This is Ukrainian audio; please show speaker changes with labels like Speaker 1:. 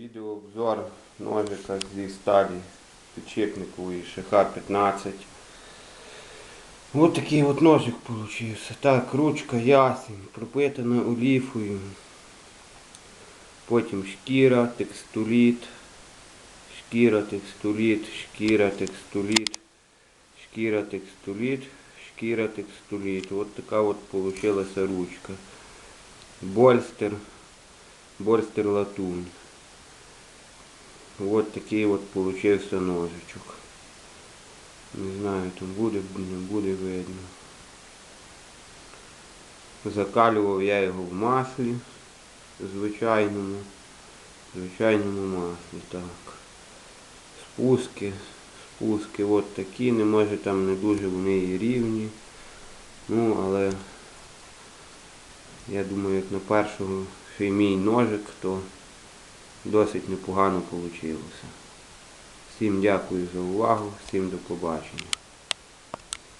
Speaker 1: Відеообзор ножика зі сталі підшипникової ШХ-15. Ось такий от ножик получився. Так, ручка ясень, пропитана оліфою. Потім шкіра, текстоліт, шкіра, текстоліт, шкіра, текстоліт, шкіра, текстоліт, шкіра, текстоліт. От така от получилася ручка. Больстер, больстер латунь. Вот такий от получився ножичок. Не знаю, там буде, не буде видно. Закалював я його в маслі звичайному, звичайному маслі, так. Спуски, спуски от такі, не може там не дуже вони і рівні. Ну, але я думаю, як на першого ще й мій ножик, то досить непогано вийшло. Всім дякую за увагу, всім до побачення.